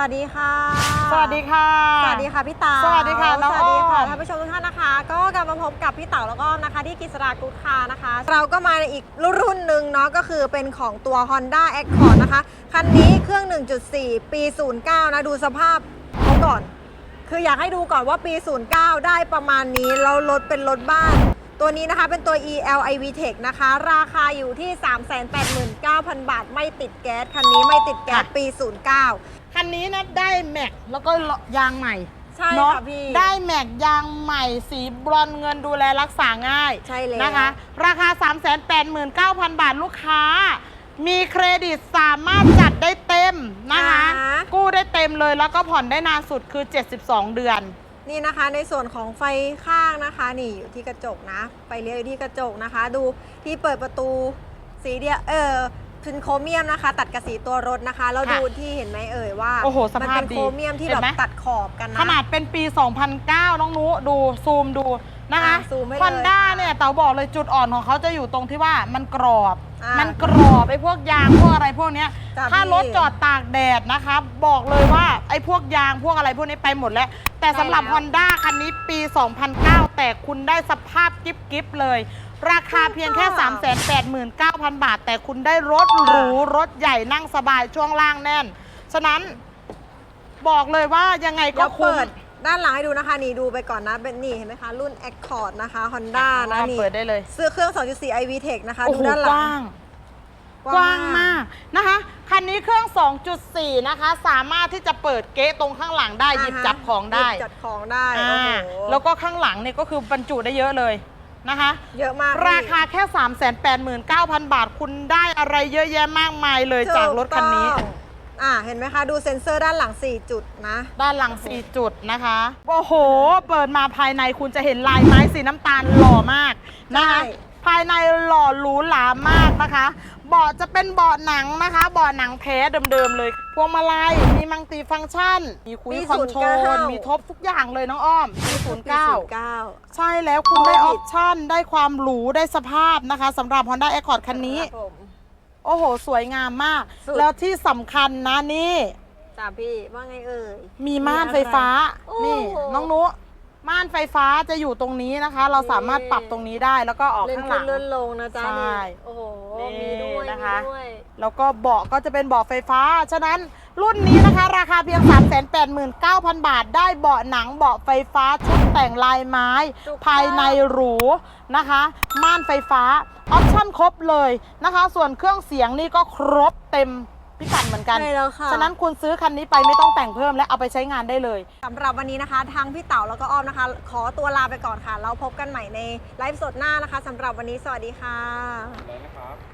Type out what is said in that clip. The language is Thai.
วัสดีค่ะ สวัสดีค่ะ สวัสดีค่ะพี่เต๋าสวัสดีค่ะน้องสวัสดีค่ะอ้อม ท่านผู้ชมทุกท่านนะคะ ก็กลับมาพบกับพี่เต๋าแล้วก็นะคะที่กิษรากุ๊ดคาร์นะคะ เราก็มาในอีกรุ่นหนึ่งเนาะก็คือเป็นของตัว Honda Accord นะคะ คันนี้เครื่อง 1.4 ปี 09 นะ ดูสภาพเขาก่อน คืออยากให้ดูก่อนว่าปี 09 ได้ประมาณนี้แล้วรถเป็นรถบ้าน ตัวนี้นะคะเป็นตัว ELIV Tech นะคะ ราคาอยู่ที่ 389,000 บาท ไม่ติดแก๊ส คันนี้ไม่ติดแก๊สค่ะปี 09 คันนี้นะได้แม็กแล้วก็ยางใหม่ใช่เนาะค่ะพี่ได้แม็กยางใหม่สีบรอนซ์เงินดูแลรักษาง่ายใช่แล้วนะคะ ราคา 389,000 บาทลูกค้า มีเครดิตสามารถจัดได้เต็มนะคะ อ่ากู้ได้เต็มเลยแล้วก็ผ่อนได้นานสุดคือ 72 เดือน นี่นะคะในส่วนของไฟข้างนะคะนี่อยู่ที่กระจกนะไฟเลี้ยวอยู่ที่กระจกนะคะ ดูที่เปิดประตูสีเดียวเออเป็นโครเมียมนะคะ ตัดกับสีตัวรถนะคะแล้วค่ะดูที่เห็นไหมเอ่ยว่าโอ้โหสมันภาพเป็นดีโครเมียมที่เห็แบนไหมบตัดขอบกันนะ ขนาดเป็นปี 2009 น้องนุดูซูมดูนะคะอ่าซูมให้เลยฮอนด้าค่ะเนี่ยเต๋าบอกเลยจุดอ่อนของเขาจะอยู่ตรงที่ว่ามันกรอบ อ่ามัมันกรอบไอ้พวกยางพวกอะไรพวกเนี้ยจ้ะถ้าพี่รถจอดตากแดดนะคะ บอกเลยว่าไอ้พวกยางพวกอะไรพวกนี้ไปหมดแล้ว แต่สำหรับใช่แล้ว Honda คันนี้ปี 2009 แต่คุณได้สภาพกิฟกิฟเลย ราคาเพียงแค่ 389,000 บาท แต่คุณได้รถหรู รถใหญ่นั่งสบายช่วงล่างแน่น ฉะนั้นบอกเลยว่ายังไงก็แล้วคุ้มเปิดด้านหลังให้ดูนะคะ นี่ดูไปก่อนนะเป็นนี่เห็นไหมคะ รุ่น Accord นะคะ Honda นะนี่เปิดได้เลย ซื้อเครื่อง 2.4 iV Tech นะคะโอ้ดูโหด้านหกลังว้าง กว้างมากนะคะ คันนี้เครื่อง 2.4 นะคะ สามารถที่จะเปิดเก๊ะตรงข้างหลังได้หยิบจับของได้หยิบจัดของได้อ่าโอ้โหแล้วก็ข้างหลังเนี่ยก็คือบรรจุได้เยอะเลยนะคะ เยอะมาก ราคาแค่ 389,000 บาทคุณได้อะไรเยอะแยะมากมายเลยจากรถคันนี้ถูกต้องอ่าเห็นไหมคะ ดูเซ็นเซอร์ด้านหลัง 4 จุดนะ ด้านหลัง 4 จุดนะคะ โอ้โห เปิดมาภายในคุณจะเห็นลายไม้สีน้ำตาลหล่อมากนะคะใช่ภายในหล่อหรูหรามากนะคะ เบาะจะเป็นเบาะหนังนะคะเบาะหนังแท้เดิมๆเลย พวงมาลัยมีมังติฟังก์ชัน มีคุยมีคอนโทรล09 มีทบทุกอย่างเลยน้องอ้อมมีปี09 09ใช่แล้วคุณได้โคอวิอดปชั่นได้ความหรูได้สภาพนะคะสำหรับ Honda Accord คันนี้ครับผมโอ้โห สวยงามมาก สุด แล้วที่สำคัญนะนี่ จ้าพี่ว่าไงเอ่ย มีม่านไฟฟ้า โอ้นี่ น้องนุ ม่านไฟฟ้าจะอยู่ตรงนี้นะคะ เราสามารถปรับตรงนี้ได้แล้วก็ออกเล่นข้างหขึ้ลันง เลื่อนลงนะจ๊ะใช่นี่โอ้โหนี่มีด้วยนะคะ มีด้วย แล้วก็เบาะก็จะเป็นเบาะไฟฟ้า ฉะนั้นรุ่นนี้นะคะ ราคาเพียง 389,000 บาท ได้เบาะหนังเบาะไฟฟ้าชุดแต่งลายไม้ ถูกต้อง ภายในหรูนะคะ ม่านไฟฟ้า ออปชั่นครบเลยนะคะ ส่วนเครื่องเสียงนี่ก็ครบเต็ม พิกัดเหมือนกัน ใช่แล้วค่ะ ฉะนั้นคุณซื้อคันนี้ไปไม่ต้องแต่งเพิ่มและเอาไปใช้งานได้เลย สำหรับวันนี้นะคะ ทางพี่เต๋าแล้วก็อ้อมนะคะ ขอตัวลาไปก่อนค่ะแล้วพบกันใหม่ในไลฟ์สดหน้านะคะสำหรับวันนี้สวัสดีค่ะได้นะครับ